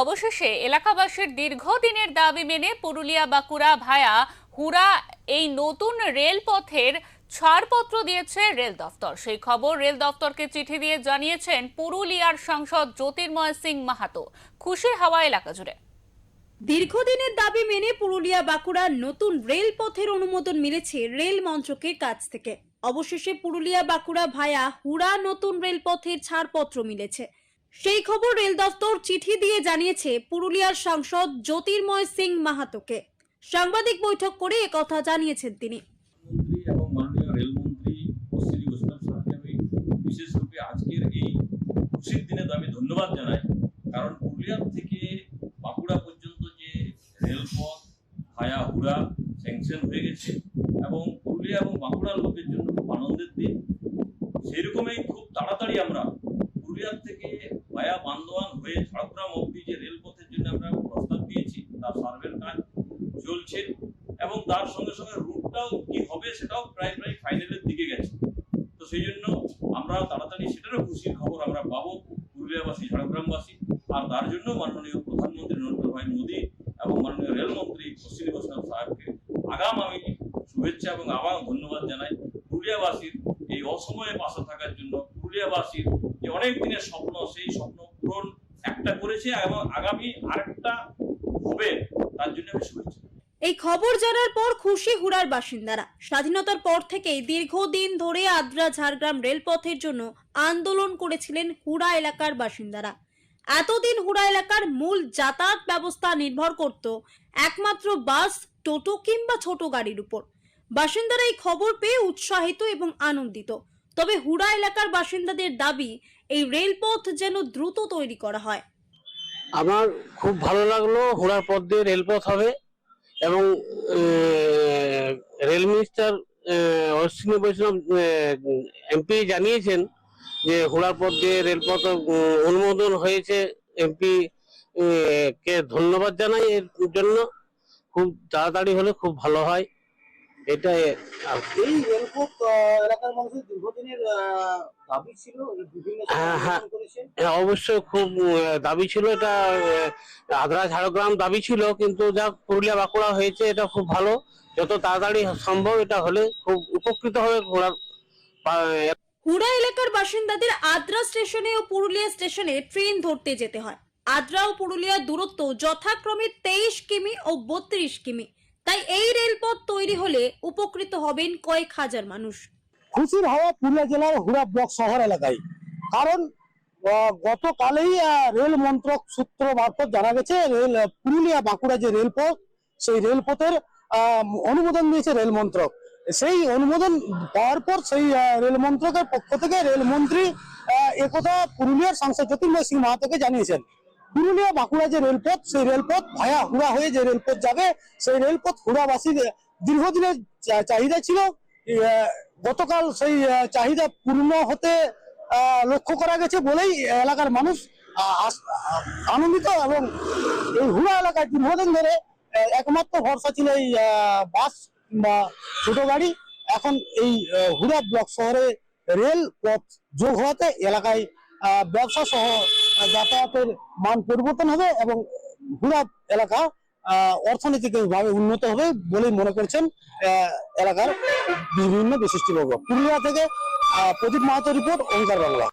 অবশেষে এলাকাবাসীর দীর্ঘদিনের দাবি মেনে পুরুলিয়া বাঁকুড়া ভায়া হুরা এই নতুন রেলপথের ছাড়পত্র দিয়েছে রেল দফতর সেই খবর রেল দফতরকে চিঠি দিয়ে জানিয়েছেন পুরুলিয়ার সাংসদ জ্যোতির্ময় সিং মাহাতো। খুশির হাওয়া এলাকা জুড়ে। দীর্ঘদিনের দাবি মেনে পুরুলিয়া বাঁকুড়ার নতুন রেলপথের অনুমোদন মিলেছে রেল মন্ত্রকের কাছ থেকে। অবশেষে পুরুলিয়া বাঁকুড়া ভায়া হুড়া নতুন রেলপথের ছাড়পত্র মিলেছে। সেই খবর রেল দফতর চিঠি দিয়ে জানিয়েছে, পুরুলিয়ার সাংসদ জ্যোতির্ময় সিং মাহাতোকে। সাংবাদিক বৈঠক করে একথা জানিয়েছেন তিনি। এবং রেলমন্ত্রী আজকের ধন্যবাদ জানাই। কারণ থেকে বাঁকুড়া পর্যন্ত যে রেলপথ হয়ে গেছে এবং পুরুলিয়া এবং বাঁকুড়ার লোকের জন্য খুব আনন্দের দিন সেই রকমই খুব তাড়াতাড়ি আমরা পুরুলিয়ার থেকে ভায়া বান্দোয়ান হয়ে ঝাড়গ্রাম অবধি যে রেলপথের জন্য আমরা প্রস্তাব দিয়েছি, তার সার্ভের কাজ চলছে এবং তার সঙ্গে সঙ্গে রুটটাও কি হবে সেটাও প্রায় প্রায় ফাইনালের দিকে গেছে। তো সেই জন্য আমরা তাড়াতাড়ি সেটারও খুশির খবর আমরা পাবো পুরুলিয়াবাসী, ঝাড়গ্রামবাসী। আর তার জন্য মাননীয় প্রধানমন্ত্রী নরেন্দ্র ভাই মোদী এবং মাননীয় রেলমন্ত্রী অশ্বিনী বৈষ্ণব সাহেবকে আগাম আমি শুভেচ্ছা এবং আবার ধন্যবাদ জানাই পুরুলিয়াবাসীর এই অসময়ে পাশে থাকার জন্য। পুরুলিয়াবাসীর যে অনেক দিনের স্বপ্ন, সেই স্বপ্ন পূরণ একটা করেছে এবং আগামী আরেকটা হবে, তার জন্য আমি শুভেচ্ছা। এই খবর জানার পর খুশি হুড়ার বাসিন্দারা। স্বাধীনতার পর থেকেই দীর্ঘদিন ধরে আদ্রা, ঝাড়গ্রাম রেলপথের জন্য আন্দোলন করেছিলেন হুড়া এলাকার বাসিন্দারা। এতদিন হুড়া এলাকার মূল যাতায়াত ব্যবস্থা নির্ভর করত একমাত্র বাস, টোটো কিংবা ছোট গাড়ির উপর। বাসিন্দারা এই খবর পেয়ে উৎসাহিত এবং আনন্দিত। তবে হুড়া এলাকার বাসিন্দাদের দাবি, এই রেলপথ যেন দ্রুত তৈরি করা হয়। আমার খুব ভালো লাগল হুড়ার পথ দিয়ে রেলপথ হবে এবং রেল মিনিস্টার অশ্বিনী বৈষ্ণব এমপি জানিয়েছেন যে হুড়ার পথ দিয়ে রেলপথ অনুমোদন হয়েছে এমপি কে ধন্যবাদ জানাই এর জন্য। খুব তাড়াতাড়ি হলে খুব ভালো হয়। কি। এই রেলপথ এলাকার মানুষের দীর্ঘদিনের দাবি ছিল বিভিন্ন হ্যাঁ, হ্যাঁ। হ্যাঁ, অবশ্যই খুব দাবি ছিল এটা আদ্রা ঝাড়গ্রাম দাবি ছিল কিন্তু যা পুরুলিয়া বাঁকুড়া হয়েছে এটা খুব ভালো যত তাড়াতাড়ি সম্ভব এটা হলে খুব উপকৃত হবে ঘোড়ার হুড়া এলাকার বাসিন্দাদের আদ্রা স্টেশনে ও পুরুলিয়া স্টেশনে ট্রেন ধরতে যেতে হয় আদ্রা ও পুরুলিয়ার দূরত্ব যথাক্রমে তেইশ কিমি ও বত্রিশ কিমি তাই এই রেলপথ তৈরি হলে উপকৃত হবেন কয়েক হাজার মানুষ। খুশির হাওয়া পুরুলিয়া জেলার হুড়া ব্লক শহর এলাকায়। কারণ গতকালেই রেল মন্ত্রক সূত্র মারফত জানা গেছে, রেল পুরুলিয়া বাঁকুড়া যে রেলপথ, সেই রেলপথের অনুমোদন দিয়েছে রেল মন্ত্রক। সেই অনুমোদন পাওয়ার পর সেই রেল মন্ত্রকের পক্ষ থেকে রেলমন্ত্রী একথা পুরুলিয়ার সাংসদ জ্যোতির্ময় সিং মাহাতোকে জানিয়েছেন। পুরুলিয়া বাঁকুড়া যে রেলপথ, সেই রেলপথ ভায়া হুড়া হয়ে যে রেলপথ যাবে, সেই রেলপথ হুড়াবাসীর দীর্ঘদিনের চাহিদা ছিল। গতকাল সেই চাহিদা পূর্ণ হতে লক্ষ্য করা গেছে বলেই এলাকার মানুষ আনন্দিত এবং এই হুড়া এলাকায় দীর্ঘদিন ধরে একমাত্র ভরসা ছিল এই বাস বা ছোট গাড়ি। এখন এই হুড়া ব্লক শহরে রেল পথ যোগ হওয়াতে এলাকায় ব্যবসা সহ যাতায়াতের মান পরিবর্তন হবে এবং ঘুরা এলাকা অর্থনৈতিকভাবে উন্নত হবে বলেই মনে করছেন এলাকার বিভিন্ন বিশিষ্টবর্গ। পুরুলিয়া থেকে প্রদীপ মাহাতো রিপোর্ট, ওঙ্কার বাংলা।